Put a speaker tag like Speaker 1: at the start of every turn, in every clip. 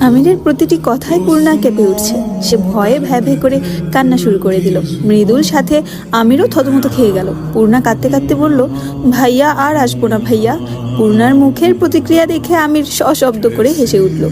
Speaker 1: আমিরের প্রতিটি কথায় পূর্ণা কেঁপে উঠছে। সে ভয়ে ভ্যা ভ্যা করে কান্না শুরু করে দিল। মৃদুল সাথে আমিরও থতমত খেয়ে গেল। পূর্ণা কাঁদতে কাঁদতে বলল, ভাইয়া, আর আসব না ভাইয়া। পূর্ণার মুখের প্রতিক্রিয়া দেখে আমির সশব্দ করে হেসে উঠল।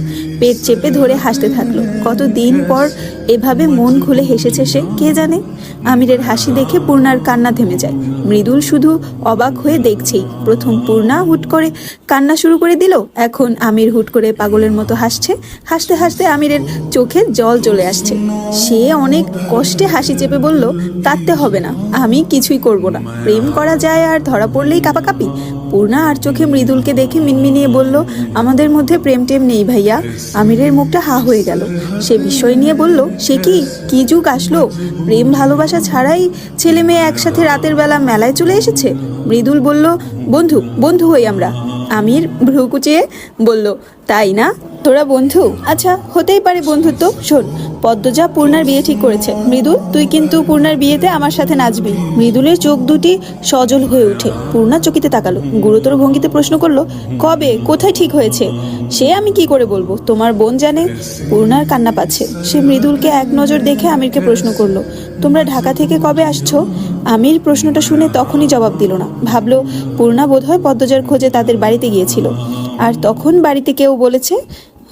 Speaker 1: পেট চেপে ধরে হাসতে থাকল। কতদিন পর এভাবে মন খুলে হেসেছে সে, কে জানে? আমিরের হাসি দেখে পূর্ণার কান্না থেমে যায়। মৃদুল শুধু অবাক হয়ে দেখছেই। প্রথম পূর্ণা হুট করে কান্না শুরু করে দিল, এখন আমির হুট করে পাগলের মতো হাসছে। হাসতে হাসতে আমিরের চোখে জল চলে আসছে। সে অনেক কষ্টে হাসি চেপে বলল, কাঁদতে হবে না, আমি কিছুই করব না। প্রেম করা যায় আর ধরা পড়লেই কাপাকাপি। পূর্ণা আর চোখে মৃদুলকে দেখে মিনমিনিয়ে বলল, আমাদের মধ্যে প্রেম টেম নেই ভাইয়া। আমিরের মুখটা হা হয়ে গেল। সে বিষয় নিয়ে বলল, সে কি কি যুগ আসলো? প্রেম ভালোবাসা ছাড়াই ছেলে মেয়ে একসাথে রাতের বেলা মেলায় চলে এসেছে? মৃদুল বলল, বন্ধু বন্ধু হই আমরা। আমির ভ্রু কুচিয়ে বলল, তাই না? তোরা বন্ধু? আচ্ছা হতেই পারে বন্ধুত্ব। শোন, পদ্মজা পূর্ণার বিয়ে ঠিক করেছে। মৃদুল তুই কিন্তু পূর্ণার বিয়েতে আমার সাথে নাচবি। মৃদুলের চোখ দুটি সজল হয়ে ওঠে। পূর্ণা চকিতে তাকালো। গুরুতর ভঙ্গিতে প্রশ্ন করল, কবে? কোথায় ঠিক হয়েছে? সে আমি কি করে বলব? তোমার বোন জানে? পূর্ণার কান্না পাচ্ছে। সে মৃদুলকে এক নজর দেখে আমিরকে প্রশ্ন করল, তোমরা ঢাকা থেকে কবে আসছো? আমির প্রশ্নটা শুনে তখনই জবাব দিল না। ভাবলো, পূর্ণা বোধহয় পদ্মজার খোঁজে তাদের বাড়িতে গিয়েছিল। আর তখন বাড়িতে কেউ বলেছে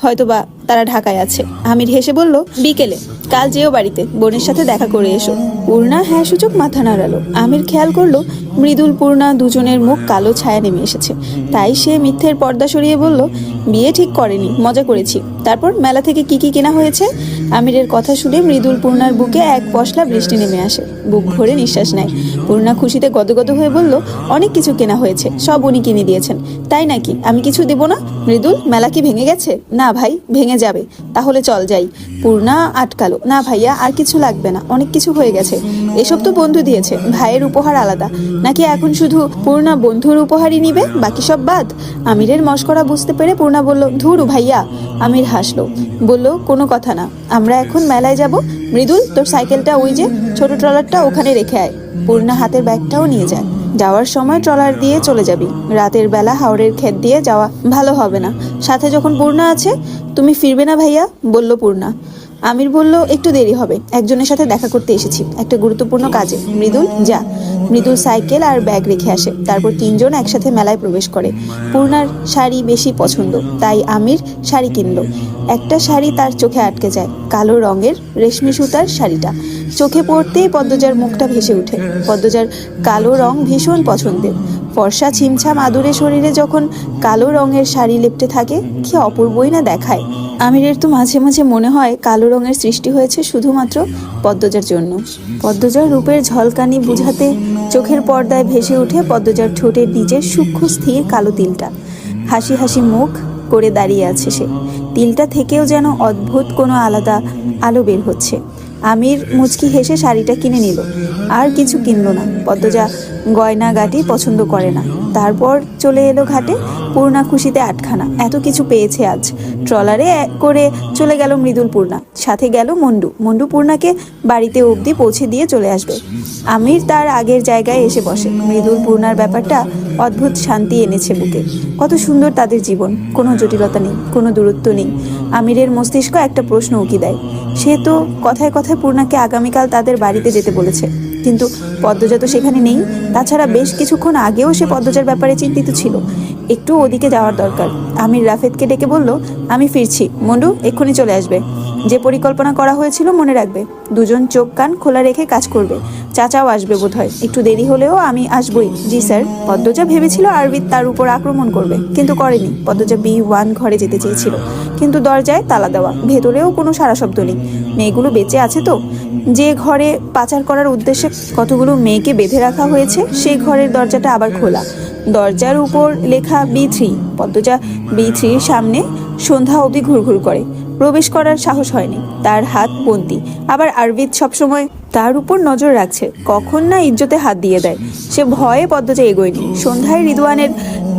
Speaker 1: হয়তোবা তারা ঢাকায় আছে। আমির হেসে বলল, বিকেলে, কাল যেও বাড়িতে, বোনের সাথে দেখা করে এসো। পূর্ণা হ্যাঁ সূচক মাথা নাড়ালো। আমির খেয়াল করল, মৃদুল, পূর্ণা দুজনের মুখ কালো ছায়া নেমে এসেছে। তাই সে মিথ্যের পর্দা সরিয়ে বলল, বিয়ে ঠিক করেনি, মজা করেছি। তারপর মেলা থেকে কি কি কেনা হয়েছে? আমিরের কথা শুনে মৃদুল, পূর্ণার বুকে এক পশলা বৃষ্টি নেমে আসে। বুক ভরে নিঃশ্বাস নেয়। পূর্ণা খুশিতে গদগদ হয়ে বলল, অনেক কিছু কেনা হয়েছে, সব উনি কিনে দিয়েছেন। তাই নাকি? আমি কিছু দেব না? মৃদুল, মেলা কি ভেঙে গেছে? না ভাই, ভেঙে যাবে। তাহলে চল যাই। পূর্ণা, আটকালো। না ভাইয়া, আর কিছু লাগবে না। অনেক কিছু হয়ে গেছে। এসব তো বন্ধু দিয়েছে। ভাইয়ের উপহার আলাদা। নাকি এখন শুধু পূর্ণা বন্ধুর উপহারই নিবে? বাকি সব বাদ? আমিরের মস্করা বুঝতে পেরে পূর্ণা বলল, ধুরু ভাইয়া। আমির হাসলো। বলল, কোনো কথা না। আমরা এখন মেলায় যাব। মৃদুল, তোর সাইকেলটা ওই যে, ছোট ট্রলারটা ওখানে রেখে আয়। পূর্ণা হাতের ব্যাগটাও নিয়ে যায়। যাওয়ার সময় ট্রলার দিয়ে চলে যাবি। রাতের বেলা হাওড়ের ক্ষেত দিয়ে যাওয়া ভালো হবে না। সাথে যখন পূর্ণা আছে, তুমি ফিরবে না ভাইয়া? বলল পূর্ণা। আমির বলল, একটু দেরি হবে। একজনের সাথে দেখা করতে এসেছি। একটা গুরুত্বপূর্ণ কাজে। মৃদুল, যা। মৃদুল সাইকেল আর ব্যাগ রেখে আসে। তারপর তিনজন একসাথে মেলায় প্রবেশ করে। পূর্ণার শাড়ি বেশি পছন্দ। তাই আমির শাড়ি কিনলো। একটা শাড়ি তার চোখে আটকে যায়। কালো রঙের রেশমি সুতার শাড়িটা। চোখে পড়তেই পদ্মজার মুখটা ভেসে ওঠে। পদ্মজার কালো রং ভীষণ পছন্দের। ফর্সা ছিমছাম আদুরে শরীরে যখন কালো রঙের শাড়ি লেপটে থাকে, কি অপূর্বই না দেখায়। আমিরের তো মাঝে মাঝে মনে হয় কালো রঙের সৃষ্টি হয়েছে শুধুমাত্র পদ্মজার জন্য। পদ্মজার রূপের ঝলকানি বুঝাতে চোখের পর্দায় ভেসে ওঠে পদ্মজার ঠোঁটের নিচের সূক্ষ্ম স্থির কালো তিলটা। হাসি হাসি মুখ করে দাঁড়িয়ে আছে সে। তিলটা থেকেও যেন অদ্ভুত কোনো আলাদা আলো বের হচ্ছে। আমির মুচকি হেসে শাড়িটা কিনে নিল। আর কিছু কিনল না। পদ্মজা গয়না গাটি পছন্দ করে না। তারপর চলে এলো ঘাটে পূর্ণা খুশিতে আটখানা। এত কিছু পেয়েছে আজ। ট্রলারে করে চলে গেল মৃদুল পূর্ণা। সাথে গেল মন্ডু। মন্ডু পূর্ণাকে বাড়িতে অবধি পৌঁছে দিয়ে চলে আসবে। আমির তার আগের জায়গায় এসে বসে। মৃদুল পূর্ণার ব্যাপারটা অদ্ভুত শান্তি এনেছে বুকে। কত সুন্দর তাদের জীবন। কোনো জটিলতা নেই, কোনো দূরত্ব নেই। আমিরের মস্তিষ্ক একটা প্রশ্ন উকি দেয়। সে তো কথায় কথায় পূর্ণাকে আগামীকাল তাদের বাড়িতে যেতে বলেছে। কিন্তু পদ্মজা তো সেখানে নেই। তাছাড়া বেশ কিছুক্ষণ আগেও সে পদ্মজার ব্যাপারে চিন্তিত ছিল। একটু ওদিকে যাওয়ার দরকার। আমির রাফেদকে ডেকে বলল, আমি ফিরছি। মন্ডু, এক্ষুনি চলে আসবে। যে পরিকল্পনা করা হয়েছিল মনে রাখবে। দুজন চোখ কান খোলা রেখে কাজ করবে। চাচাও আসবে বোধহয়। একটু দেরি হলেও আমি আসবই। জি, স্যার। পদ্মজা ভেবেছিল আরবিদ তার উপর আক্রমণ করবে, কিন্তু করেনি। পদ্মজা বি ওয়ান ঘরে যেতে চেয়েছিল। কিন্তু দরজায় তালা দেওয়া। ভেতরেও কোনো সারা শব্দ নেই। মেয়েগুলো বেঁচে আছে তো? যে ঘরে পাচার করার উদ্দেশ্যে কতগুলো মেয়েকে বেঁধে রাখা হয়েছে, সেই ঘরের দরজাটা আবার খোলা। দরজার উপর লেখা বি থ্রি পদ্মজা বি থ্রির সামনে সন্ধ্যা অবধি ঘুরঘুর করে। প্রবেশ করার সাহস হয়নি। তার হাত বন্দি আবার আরবিদ সবসময় তার উপর নজর রাখছে। কখন না ইজ্জতে হাত দিয়ে দেয়। সে ভয়ে পদ্মজা এগোয়নি। সন্ধ্যায় রিদওয়ানের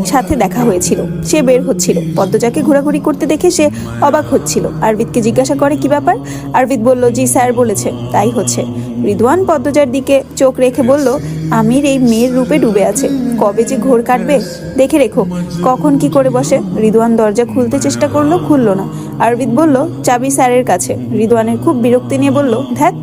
Speaker 1: সাথে দেখা হয়েছিল। সে বের হচ্ছিল। পদ্মজাকে ঘোরাঘুরি করতে দেখে সে অবাক হচ্ছিল। আরবিদকে জিজ্ঞাসা করে, কি ব্যাপার? আরবিদ বলল, জি, স্যার বলেছে। তাই হচ্ছে। রিদওয়ান পদ্মজার দিকে চোখ রেখে বলল, আমির এই মেয়ের রূপে ডুবে আছে। কবে যে ঘোর কাটবে, দেখে রেখো। কখন কি করে বসে? রিদওয়ান দরজা খুলতে চেষ্টা করল, খুললো না। আরবিদ বলল, চাবি স্যারের কাছে। রিদওয়ানের খুব বিরক্তি নিয়ে বলল ধ্যাত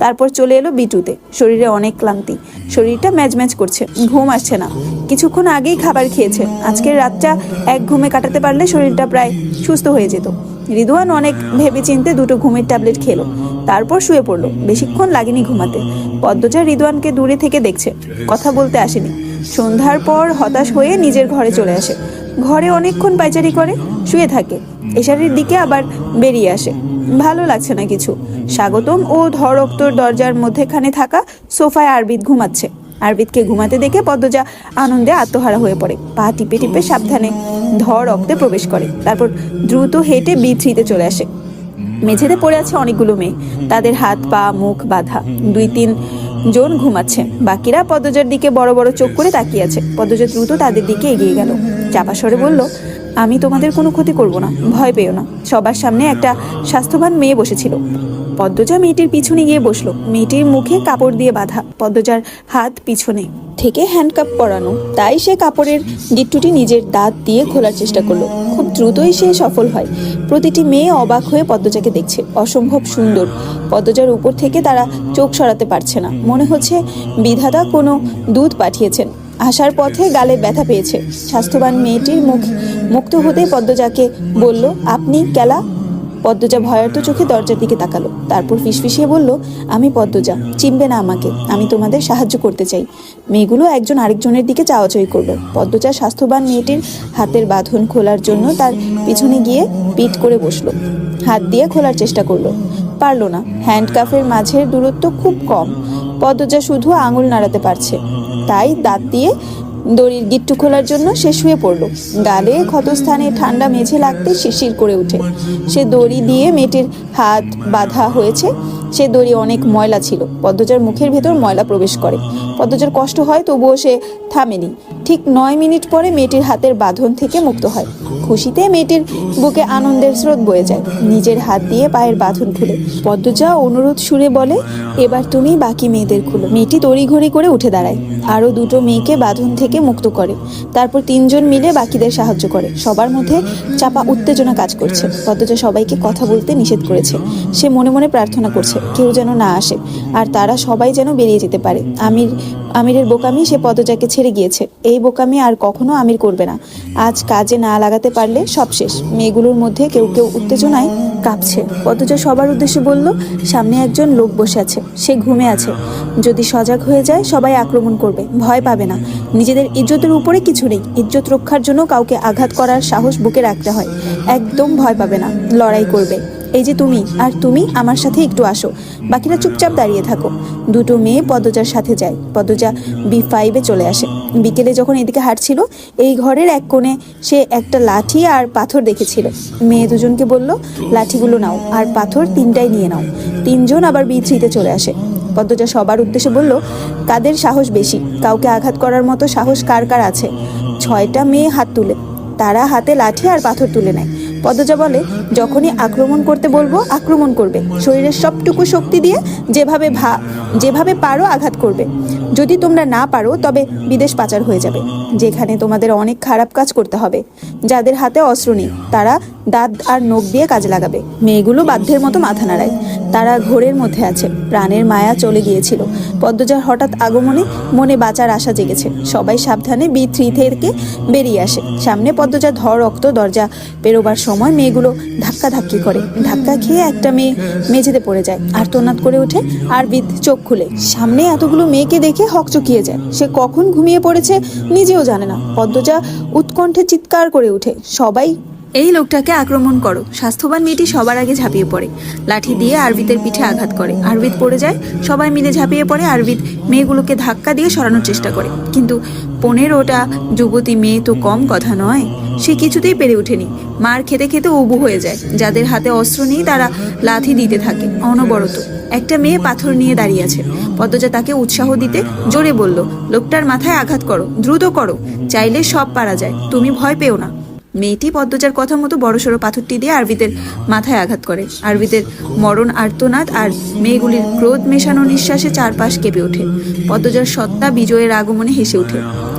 Speaker 1: তারপর চলে এলো বিটুতে। শরীরে অনেক ক্লান্তি। শরীরটা ম্যাচ করছে, ঘুম আসছে না। কিছুক্ষণ আগেই খাবার খেয়েছে। আজকের রাতটা এক ঘুমে কাটাতে পারলে শরীরটা প্রায় সুস্থ হয়ে যেত। রিদওয়ান অনেক ভেবে চিনতে দুটো ঘুমের ট্যাবলেট খেলো। তারপর শুয়ে পড়ল। বেশিক্ষণ লাগেনি ঘুমাতে। পদ্মজা রিদওয়ানকে দূরে থেকে দেখছে। কথা বলতে আসেনি। সন্ধ্যার পর হতাশ হয়ে নিজের ঘরে চলে আসে। ঘরে অনেকক্ষণ পাইচারি করে, শুয়ে থাকে। এশারের দিকে আবার বেরিয়ে আসে। ভালো লাগছে না কিছু। স্বাগতম ও ধরক্তর দরজার মধ্যেখানে থাকা সোফায় আরবিদ ঘুমাচ্ছে। আরবিদকে ঘুমাতে দেখে পদ্মজা আনন্দে আত্মহারা হয়ে পড়ে। পা টিপে টিপে সাবধানে ধর রক্তে প্রবেশ করে। তারপর দ্রুত হেঁটে বি থ্রিতে চলে আসে। মেঝেতে পড়ে আছে অনেকগুলো মেয়ে। তাদের হাত, পা, মুখ বাঁধা। দুই, তিন জন ঘুমাচ্ছে। বাকিরা পদ্মজার দিকে বড় বড় চোখ করে তাকিয়ে আছে। পদ্মজা দ্রুত তাদের দিকে এগিয়ে গেল। চাপা স্বরে বলল আমি তোমাদের কোনো ক্ষতি করব না, ভয় পেও না। সবার সামনে একটা স্বাস্থ্যবান মেয়ে বসেছিল। পদ্মজা মেয়েটির পিছনে গিয়ে বসল। মেয়েটির মুখে কাপড় দিয়ে বাঁধা। পদ্মজার হাত পিছনে থেকে হ্যান্ডকাপ পরানো। তাই সে কাপড়ের গিট্টুটি নিজের দাঁত দিয়ে খোলার চেষ্টা করল। খুব দ্রুতই সে সফল হয়। প্রতিটি মেয়ে অবাক হয়ে পদ্মজাকে দেখছে। অসম্ভব সুন্দর। পদ্মজার উপর থেকে তারা চোখ সরাতে পারছে না। মনে হচ্ছে বিধাতা কোনো দুধ পাঠিয়েছেন। আসার পথে গালে ব্যথা পেয়েছে। স্বাস্থ্যবান মেয়েটির মুখ মুক্ত হতে পদ্মজাকে বলল, আপনি কেলা? পদ্মজা ভয়ার্ত চোখে দরজার দিকে তাকালো। তারপর ফিসফিসিয়ে বলল, আমি পদ্মজা, চিনবে না আমাকে। আমি তোমাদের সাহায্য করতে চাই। মেয়েগুলো একজন আরেকজনের দিকে চাওয়াচাই করল পদ্মজা স্বাস্থ্যবান মেয়েটির হাতের বাঁধন খোলার জন্য তার পিছনে গিয়ে পিট করে বসল। হাত দিয়ে খোলার চেষ্টা করল। পারল না। হ্যান্ডকাফের মাঝের দূরত্ব খুব কম। পদ্মজা শুধু আঙুল নাড়াতে পারছে। তাই দাঁত দিয়ে দড়ির গিট্টু খোলার জন্য সে শুয়ে পড়ল। গালে ক্ষতস্থানে ঠান্ডা মেঝে লাগতে শিশির করে ওঠে সে দড়ি দিয়ে মেয়েটির হাত বাঁধা হয়েছে। সে দড়ি অনেক ময়লা ছিল। পদ্মজার মুখের ভেতর ময়লা প্রবেশ করে। পদ্মজার কষ্ট হয়, তবুও সে থামেনি। ঠিক নয় মিনিট পরে মেয়েটির হাতের বাঁধন থেকে মুক্ত হয়। খুশিতে মেয়েটির বুকে আনন্দের স্রোত বয়ে যায়। নিজের হাত দিয়ে পায়ের বাঁধন খুলে। পদ্মজা অনুরোধ সুরে বলে, এবার তুমি বাকি মেয়েদের খুলো। মেয়েটি তড়িঘড়ি করে উঠে দাঁড়ায়। আরও দুটো মেয়েকে বাঁধন থেকে মুক্ত করে। তারপর তিনজন মিলে বাকিদের সাহায্য করে। সবার মধ্যে চাপা উত্তেজনা কাজ করছে। পদ্মজা সবাইকে কথা বলতে নিষেধ করেছে। সে মনে মনে প্রার্থনা করছে, কেউ যেন না আসে। আর তারা সবাই যেন বেরিয়ে যেতে পারে। আমির আমিরের বোকামি সে পদজাকে ছেড়ে গিয়েছে। এই বোকামি আর কখনো আমির করবে না। আজ কাজে না লাগাতে পারলে সব শেষ। মেয়েগুলোর মধ্যে কেউ কেউ উত্তেজনায় কাঁপছে। পদজা সবার উদ্দেশ্যে বলল, সামনে একজন লোক বসে আছে। সে ঘুমে আছে। যদি সজাগ হয়ে যায়, সবাই আক্রমণ করবে। ভয় পাবে না। নিজেদের ইজ্জতের উপরে কিছু নেই। ইজ্জত রক্ষার জন্য কাউকে আঘাত করার সাহস বুকে রাখতে হয়। একদম ভয় পাবে না। লড়াই করবে। এই যে তুমি আর তুমি আমার সাথে একটু আসো। বাকিরা চুপচাপ দাঁড়িয়ে থাকো। দুটো মেয়ে পদ্মজার সাথে যায়। পদ্মজা বি ফাইভে চলে আসে। বিকেলে যখন এদিকে হাঁটছিল, এই ঘরের এক কোণে সে একটা লাঠি আর পাথর দেখেছিল। মেয়ে দুজনকে বলল, লাঠিগুলো নাও আর পাথর তিনটাই নিয়ে নাও। তিনজন আবার বি থ্রিতে চলে আসে। পদ্মজা সবার উদ্দেশ্যে বলল, কাদের সাহস বেশি? কাউকে আঘাত করার মতো সাহস কার কার আছে? ছয়টা মেয়ে হাত তুলে। তারা হাতে লাঠি আর পাথর তুলে নেয়। পদ্মজা বলে, যখনই আক্রমণ করতে বলব, আক্রমণ করবে। শরীরের সবটুকু শক্তি দিয়ে যেভাবে ভা, যেভাবে পারো আঘাত করবে। যদি তোমরা না পারো, তবে বিদেশ পাচার হয়ে যাবে। যেখানে তোমাদের অনেক খারাপ কাজ করতে হবে। যাদের হাতে অস্ত্র নেই, তারা দাঁত আর নখ দিয়ে কাজে লাগাবে। মেয়েগুলো বাধ্যের মতো মাথা নাড়ায়। তারা ঘোরের মধ্যে আছে। প্রাণের মায়া চলে গিয়েছিল। পদ্মজার হঠাৎ আগমনে মনে বাঁচার আশা জেগেছে। সবাই সাবধানে বি থ্রি থেকে বেরিয়ে আসে। সামনে পদ্মজা ধর রক্ত, দরজা পেরোবার সময় মেয়েগুলো ধাক্কা ধাক্কি করে। ধাক্কা খেয়ে একটা মেয়ে মেঝেতে পড়ে যায়। আর তোনাত করে ওঠে আর বিদ চোখ খুলে। সামনে এতগুলো মেয়েকে দেখে হকচকিয়ে যায়। সে কখন ঘুমিয়ে পড়েছে নিজেও জানে না। পদ্মজা উৎকণ্ঠে চিৎকার করে ওঠে। সবাই এই লোকটাকে আক্রমণ করো। স্বাস্থ্যবান মেয়েটি সবার আগে ঝাঁপিয়ে পড়ে। লাঠি দিয়ে আরবিদের পিঠে আঘাত করে। আরবিদ পড়ে যায়, সবাই মিলে ঝাঁপিয়ে পড়ে। আরবিদ মেয়েগুলোকে ধাক্কা দিয়ে সরানোর চেষ্টা করে। কিন্তু পনেরোটা যুবতী মেয়ে তো কম কথা নয়। সে কিছুতেই পেরে ওঠেনি। মার খেতে খেতে উবু হয়ে যায়। যাদের হাতে অস্ত্র নেই, তারা লাথি দিতে থাকে। অনবরত একটা মেয়ে পাথর নিয়ে দাঁড়িয়ে আছে। পদ্মজা তাকে উৎসাহ দিতে জোরে বলল, লোকটার মাথায় আঘাত করো। দ্রুত করো। চাইলে সব পারা যায়। তুমি ভয় পেও না। মেয়েটি পদ্মজার কথা মতো বড়সড় পাথরটি দিয়ে আরবিদের মাথায় আঘাত করে। আরবিদের মরণ আর্তনাদ আর মেয়েগুলির ক্রোধ মেশানো নিঃশ্বাসে চারপাশ কেঁপে ওঠে। পদ্মজার সত্তা বিজয়ের আগমনে হেসে ওঠে।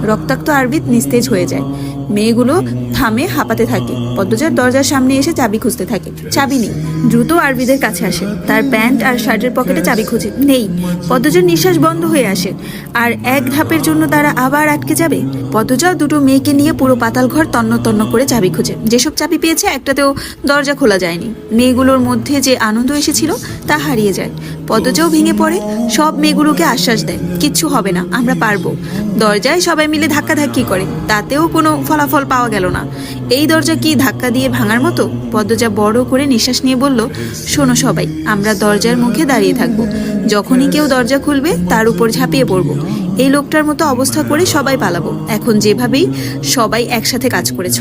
Speaker 1: রক্তাক্ত আরবিদ নিস্তেজ হয়ে যায়। মেয়েগুলো থামে হাঁপাতে থাকে। পদ্মজার দরজার সামনে এসে চাবি খুঁজতে থাকে। চাবি নেই। দ্রুত আরবিদের কাছে আসে। তার প্যান্ট আর শার্টের পকেটে চাবি খুঁজে। নেই। পদ্মজার নিঃশ্বাস বন্ধ হয়ে আসে। আর এক ধাপের জন্য তারা আবার আটকে যাবে। পদ্মজা দুটো মেয়েকে নিয়ে পুরো পাতাল ঘর তন্ন তন্ন করে চাবি খুঁজে। যেসব চাবি পেয়েছে, একটাতেও দরজা খোলা যায়নি। মেয়েগুলোর মধ্যে যে আনন্দ এসেছিল, তা হারিয়ে যায়। পদ্মজাও ভেঙে পড়ে। সব মেয়েগুলোকে আশ্বাস দেয়। কিচ্ছু হবে না, আমরা পারব। দরজায় সবাই মিলে ধাক্কাধাক্কি করে। তাতেও কোনো ফলাফল পাওয়া গেল না। এই দরজা কি ধাক্কা দিয়ে ভাঙার মতো? পদ্মজা বড় করে নিঃশ্বাস নিয়ে বলল, শোনো সবাই, আমরা দরজার মুখে দাঁড়িয়ে থাকব। যখনই কেউ দরজা খুলবে, তার উপর ঝাঁপিয়ে পড়ব। এই লোকটার মতো অবস্থা করে সবাই পালাবো। এখন যেভাবেই সবাই একসাথে কাজ করেছ।